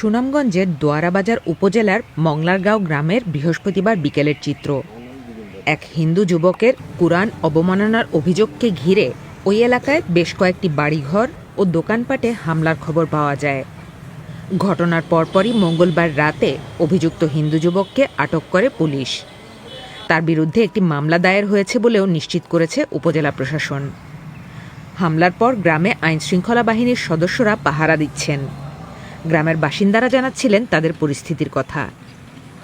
সুনামগঞ্জের দোয়ারাবাজার উপজেলার মংলারগাঁও গ্রামের বৃহস্পতিবার বিকেলের চিত্র। এক হিন্দু যুবকের কুরআন অবমাননার অভিযোগকে ঘিরে ওই এলাকায় বেশ কয়েকটি বাড়িঘর ও দোকানপাটে হামলার খবর পাওয়া যায়। ঘটনার পরপরই মঙ্গলবার রাতে অভিযুক্ত হিন্দু যুবককে আটক করে পুলিশ। তার বিরুদ্ধে একটি মামলা দায়ের হয়েছে বলেও নিশ্চিত করেছে উপজেলা প্রশাসন। হামলার পর গ্রামে আইনশৃঙ্খলা বাহিনীর সদস্যরা পাহারা দিচ্ছেন। গ্রামের বাসিন্দারা জানাচ্ছিলেন তাদের পরিস্থিতির কথা।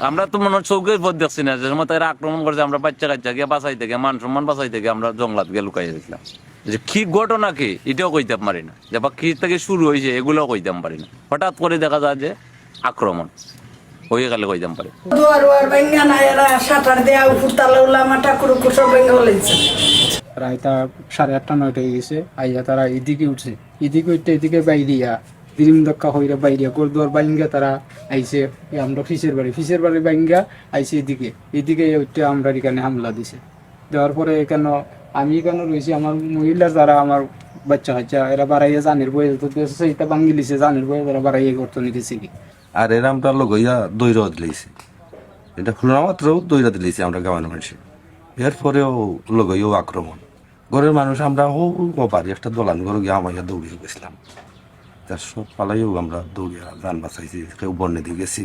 আমরা তো মনে হয় চৌকের পথ দেখছি না যে সময় তারা আক্রমণ করছে আমরা বাচ্চা কাচ্চা গিয়ে বাঁচাই থেকে মান সম্মান বাঁচাই থেকে আমরা জঙ্গলাত গিয়ে লুকাই দিয়েছিলাম যে কি ঘটনা কি এটাও কইতে পারি না। যে বা কি থেকে শুরু হয়েছে এগুলোও কইতে পারি না। হঠাৎ করে দেখা যায় যে আক্রমণ হয়ে গেলে কইতাম পারি। দুয়ার ওয়ার বেঙ্গা না এরা সাঁতার দেয়া উপর তালা উলামা ঠাকুর সব বেঙ্গা হলেছে সাড়ে আটটা নয়টা হয়ে গেছে আইয়া তারা এদিকে উঠছে। এদিকে উঠতে এদিকে বাইরিয়া দিরিম দক্কা হইরা বাইরিয়া গোলদুয়ার বাইঙ্গা তারা এই আমরা ফিসের বাড়ি। ফিসের বাড়ি বাইঙ্গা আইছে এদিকে। এদিকে ওইটা আমরা এখানে হামলা দিছে। দেওয়ার পরে এখানে আমি এখানে রয়েছি? আমার মহিলা যারা আমার বাচ্চা কাচ্চা, এরা বাড়াইয়া জানের বয়ে তো সেইটা ভাঙ্গি লিছে জানের বয়ে তারা বাড়াইয়া করতে নিতেছে কি আর এরামটা লগইয়া দৈরা দিলেছি এটা খুলনা মাত্র দৈরা দিলেছি আমরা গ্রামের মানুষে। এরপরেও লগইও আক্রমণ। ঘরের মানুষ আমরা ও পারি, একটা দোলান ঘর গিয়ে আমাইয়া দৌড়িয়ে গেছিলাম। তার সব পালাইও আমরা দৌড়িয়া যান বাঁচাইছি কেউ বন্যে দিয়ে গেছি।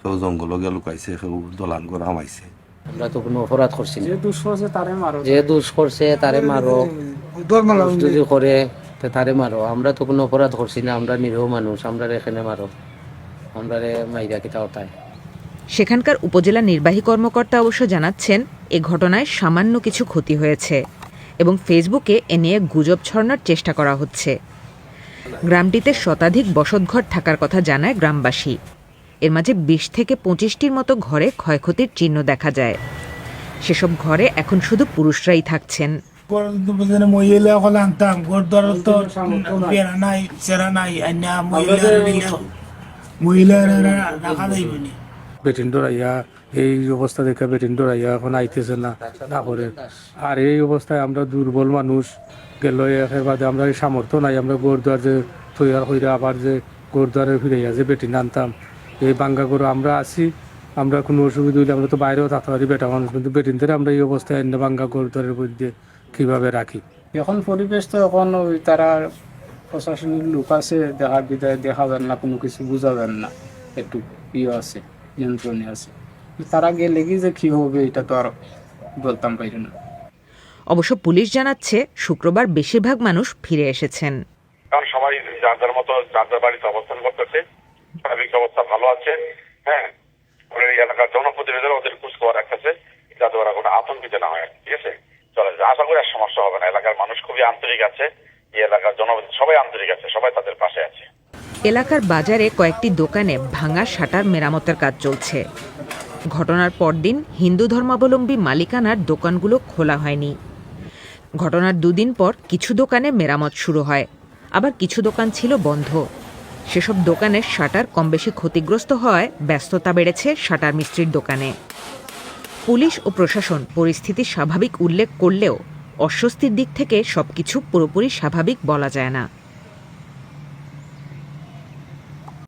কেউ জঙ্গল গিয়ে লুকাইছে কেউ দোলান ঘর আমাইছে আমরা তো কোনো অপরাধ করছি না। যে দুঃখ আছে তারে মারো। যে দোষ করছে তারে মারো যদি করে তো তারে মারো। আমরা তো কোনো অপরাধ করছি না আমরা নিরীহ মানুষ আমরা এখানে মারো আমরা মাইরা কিতা হতায় সেখানকার উপজেলা নির্বাহী কর্মকর্তা অবশ্য জানাচ্ছেন এ ঘটনায় সামান্য কিছু ক্ষতি হয়েছে এবং ফেসবুকে এ নিয়ে গুজব ছড়ানোর চেষ্টা করা হচ্ছে। গ্রামটিতে শতাধিক বসতঘর থাকার কথা জানায় গ্রামবাসী। এর মাঝে বিশ থেকে পঁচিশটির মতো ঘরে ক্ষয়ক্ষতির চিহ্ন দেখা যায়। সেসব ঘরে এখন শুধু পুরুষরাই থাকছেন। মহিলা হলে আনতাম গরদর তো বেড়া নাই চেরা নাই মহিলা মহিলারা রাখা এই অবস্থা দেখে বেটিন্ডর আইয়া এখন আইতেছে না না করে। আর এই অবস্থায় আমরা দুর্বল মানুষ, গেল এর বাদে আমরা এই সামর্থ্য নাই, আমরা গোরদুয়ার যে তৈয়ার হইরে আবার যে গোরদুয়ারে ফিরে যে বেটিন আনতাম। এই বাঙ্গা গরু আমরা আছি, আমরা কোনো অসুবিধা হইলে আমরা তো বাইরেও থাকতে পারি, বেটা মানুষ, কিন্তু বেটিনদের আমরা এই অবস্থায় এনে বাঙ্গা গোরদুয়ারের মধ্যে কীভাবে রাখি? এখন পরিবেশ তো এখন ওই তারা প্রশাসনিক লোক আছে দেখার বিদায়, দেখা যান না, কোনো কিছু বোঝা যান না। একটু ইয়ে আছে, নিয়ন্ত্রণে আছে। তারা গেলে কি যে কি হবে এটা তো আর বলতাম পারি না অবশ্য পুলিশ জানাচ্ছে শুক্রবার বেশিরভাগ মানুষ ফিরে এসেছেন। কারণ সবাই যার যার মতো যার যার বাড়িতে অবস্থান করতেছে। স্বাভাবিক অবস্থা ভালো আছে হ্যাঁ? এলাকার জনপ্রতিনিধিরা ওদের খোঁজ খবর রাখতেছে। যাতে ওরা কোনো আতঙ্কিত না হয় ঠিক আছে? চলে আশা করি আর সমস্যা হবে না। এলাকার মানুষ খুবই আন্তরিক আছে। এই এলাকার জন সবাই আন্তরিক আছে সবাই তাদের পাশে আছে। এলাকার বাজারে কয়েকটি দোকানে ভাঙা শাটার মেরামতের কাজ চলছে। ঘটনার পরদিন হিন্দু ধর্মাবলম্বী মালিকানার দোকানগুলো খোলা হয়নি। ঘটনার দুদিন পর কিছু দোকানে মেরামত শুরু হয়। আবার কিছু দোকান ছিল বন্ধ। সেসব দোকানের শাটার কম বেশি ক্ষতিগ্রস্ত হওয়ায় ব্যস্ততা বেড়েছে শাটার মিস্ত্রির দোকানে। পুলিশ ও প্রশাসন পরিস্থিতি স্বাভাবিক উল্লেখ করলেও অস্বস্তির দিক থেকে সবকিছু পুরোপুরি স্বাভাবিক বলা যায় না।